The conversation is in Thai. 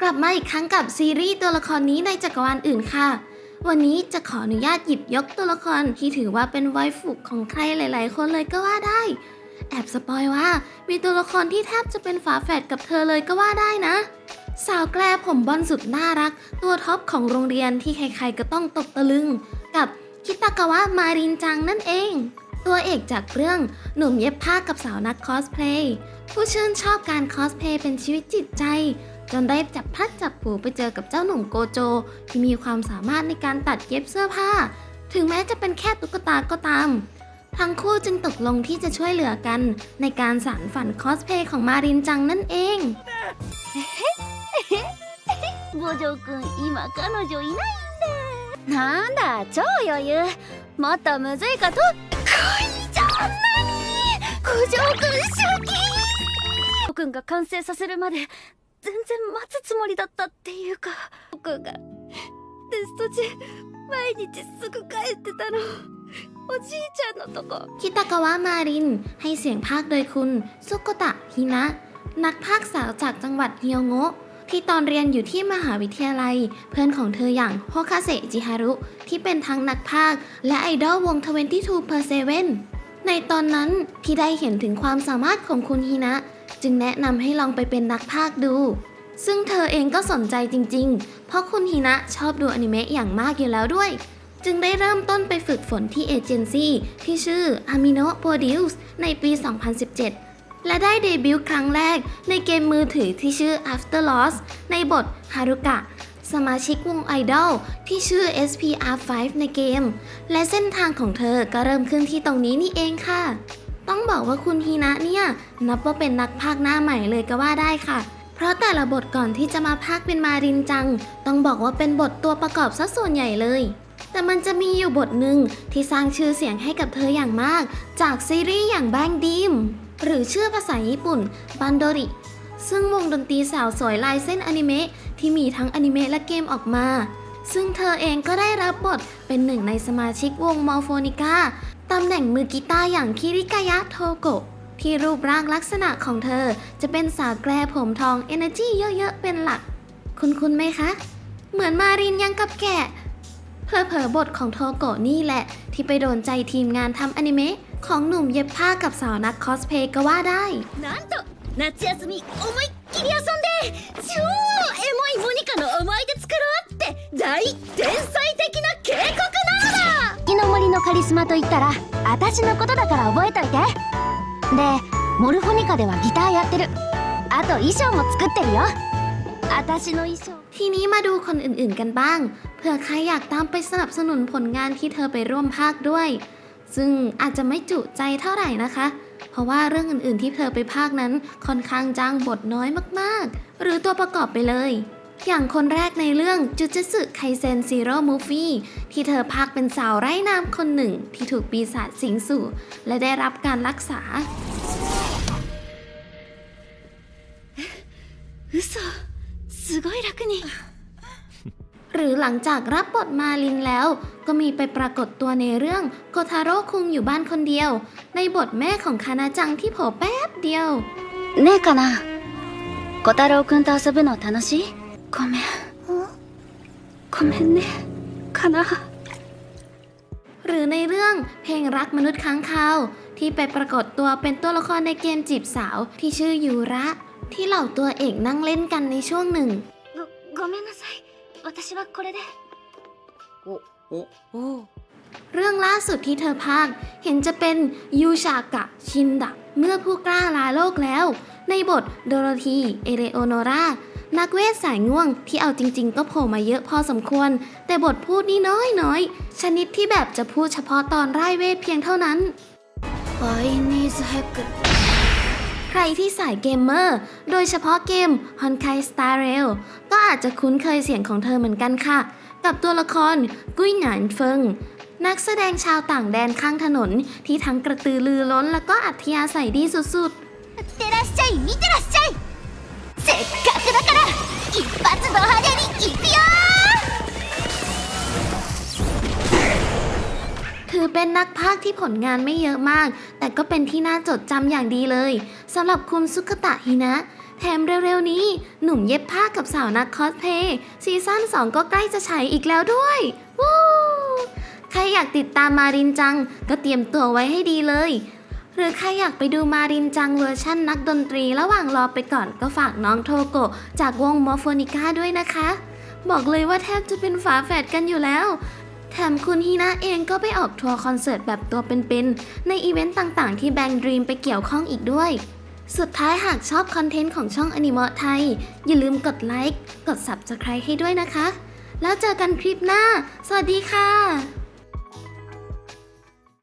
กลับมาอีกครั้งกับซีรีส์ตัวละครนี้ในจักรวาลอื่นค่ะ วันนี้จะขออนุญาตหยิบยกตัวละครที่ถือว่าเป็นไวฟุกของใครหลาย ๆ คนเลยก็ว่าได้ แอบสปอยว่า มีตัวละครที่แทบจะเป็นฝาแฝดกับเธอเลยก็ว่าได้นะ สาวแกลผมบอลสุดน่ารัก ตัวท็อปของโรงเรียนที่ใคร ๆ ก็ต้องตกตะลึง กับคิตากาวะมารินจังนั่นเอง ตัวเอกจากเรื่องหนุ่มเย็บผ้ากับสาวนักคอสเพลย์ผู้ชื่นชอบการคอสเพลย์เป็นชีวิตจิตใจ จนได้จับพลัดจับผลูไปเจอกับเจ้าหนุ่มโกโจ ที่มีความสามารถในการตัดเย็บเสื้อผ้า ถึงแม้จะเป็นแค่ตุ๊กตาก็ตาม ทั้งคู่จึงตกลงที่จะช่วยเหลือกัน ในการสานฝันคอสเพลย์ของมารินจังนั่นเอง 五条くん今彼女いないんだなんだ超余裕もっとむずいかと恋じゃん何五条くん初期くんが完成させるまで 全然待つつもりだったっていうか僕がテスト中毎日すぐ帰ってたのおじいちゃんのとこ คิตากาวะมาริน ให้เสียงภาคโดยคุณซุโกตะฮินะ นักภาคสาวจากจังหวัดเฮียวโงะที่ตอนเรียนอยู่ที่มหาวิทยาลัย เพื่อนของเธออย่างโฮคาเซจิฮารุ ที่เป็นทั้งนักภาค และไอดอลวง 22 per 7ในตอนนั้นที่ได้เห็นถึงความสามารถของคุณฮินะ จึงแนะนำให้ลองไปเป็นนักภาคดู ซึ่งเธอเองก็สนใจจริงๆ เพราะคุณฮินะชอบดูอนิเมะอย่างมากอยู่แล้วด้วย จึงได้เริ่มต้นไปฝึกฝนที่เอเจนซี่ที่ชื่อ Amino Produce ในปี 2017 และได้เดบิวต์ครั้งแรกในเกมมือถือที่ชื่อ After Loss ในบทฮารุกะสมาชิกวงไอดอลที่ชื่อ SPR5 ในเกม และเส้นทางของเธอก็เริ่มขึ้นที่ตรงนี้นี่เองค่ะ ต้องบอกว่าคุณฮีนะเนี่ยนับว่าเป็นนักพากย์หน้าใหม่เลยก็ว่าได้ค่ะ เพราะแต่ละบทก่อนที่จะมาพากย์เป็นมารินจัง ต้องบอกว่าเป็นบทตัวประกอบซะส่วนใหญ่เลย แต่มันจะมีอยู่บทหนึ่งที่สร้างชื่อเสียงให้กับเธออย่างมาก จากซีรีส์อย่างแบงดีมหรือชื่อภาษาญี่ปุ่นบันโดริ ซึ่งวงดนตรีสาวสวยลายเส้นอนิเมะที่มีทั้งอนิเมะและเกมออกมา ซึ่งเธอเองก็ได้รับบทเป็นหนึ่งในสมาชิกวงมอลโฟนิก้า ตำแหน่งมือกีตาร์อย่างคิริกายะโทโกะที่รูปร่างลักษณะของเธอจะเป็นสาวแกลผมทอง Energy เยอะๆ เป็นหลัก คุณคุณไหมคะ เหมือนมารินยังกับแกะ เพอเพอๆบทของโทโกะนี่แหละ ที่ไปโดนใจทีมงานทำอนิเมะของหนุ่มเย็บผ้ากับสาวนักคอสเพลย์ก็ว่าได้ なんと夏休み思いっきり遊んで超エモいモニカの思い出作ろうって大天才的な計画なのだ 木の森のカリスマと言ったら私のことだから覚えといてでモルフォニカではギターやってるあと衣装も作ってるよ私の衣装 ทีนี้มาดูคนอื่นๆกันบ้าง เผื่อใครอยากตามไปสนับสนุนผลงานที่เธอไปร่วมภาคด้วย ซึ่งอาจจะไม่จุใจเท่าไหร่นะคะ เพราะว่าเรื่องอื่นๆที่เธอไปภาคนั้นค่อนข้างจ้างบทน้อยมากๆ หรือตัวประกอบไปเลย อย่างคนแรกในเรื่องจุจสึไคเซนซีโร่มูฟี่ที่เธอภาคเป็นสาวไร้นามคนหนึ่ง ที่ถูกปีศาจสิงสู่ และได้รับการรักษา 嘘すごい楽に หรือหลังจากรับบทมาลินแล้ว ก็มีไปปรากฏตัวในเรื่องโกทาโร่คุงอยู่บ้านคนเดียว ในบทแม่ของคานาจังที่โผล่แป๊บเดียว ねえかな小太郎くんと遊ぶの楽しい ごめんごめんねかな หรือในเรื่องเพลงรักมนุษย์ค้างคาว ที่ไปปรากฏตัวเป็นตัวละครในเกมจีบสาวที่ชื่อยูระ ที่เหล่าตัวเอกนั่งเล่นกันในช่วงหนึ่ง ごごめんなさい私はこれでおおお เรื่องล่าสุดที่เธอพากย์เห็นจะเป็นยูชากะชินดะ เมื่อผู้กล้าลาโลกแล้ว ในบทโดโรธีเอเลโอโนรา นักเวทสายง่วงที่เอาจริง ๆ ก็โผล่มาเยอะพอสมควร แต่บทพูดนี่น้อยน้อยชนิดที่แบบจะพูดเฉพาะตอนไร้เวทเพียงเท่านั้น need hacker ใครที่สายเกมเมอร์ โดยเฉพาะเกม Honkai Star Rail ก็อาจจะคุ้นเคยเสียงของเธอเหมือนกันค่ะ กับตัวละครกุ้ยหนานเฟิง นักแสดงชาวต่างแดนข้างถนน ที่ทั้งกระตือรือร้นแล้วก็อัธยาศัยดีสุดๆเตราชัยมิเตราชัยเซก 一発ド派手にいくよ ๆ ถือเป็นนักพากย์ที่ผลงานไม่เยอะมาก แต่ก็เป็นที่น่าจดจำอย่างดีเลยสำหรับคุณซุกตะฮินะ แถมเร็วๆนี้ หนุ่มเย็บผ้ากับสาวนักคอสเพลย์ซีซั่น2 ก็ใกล้จะฉายอีกแล้วด้วย วู้ ใครอยากติดตามมารินจัง ก็เตรียมตัวไว้ให้ดีเลย ห รือใครอยากไปดูมารินจังเวอร์ชั่นนักดนตรี ระหว่างรอไปก่อนก็ฝากน้องโทโกะจากวงมอร์โฟนิก้าด้วยนะคะ บอกเลยว่าแทบจะเป็นฝาแฝดกันอยู่แล้ว แถมคุณฮีนะเองก็ไปออกทัวร์คอนเสิร์ตแบบตัวเป็นๆ ในอีเวนต์ต่างๆ ที่แบงค์ดรีมไปเกี่ยวข้องอีกด้วย สุดท้ายหากชอบคอนเทนต์ของช่องอนิเมะไทย อย่าลืมกดไลค์ กด Subscribe ให้ด้วยนะคะ แล้วเจอกันคลิปหน้า สวัสดีค่ะ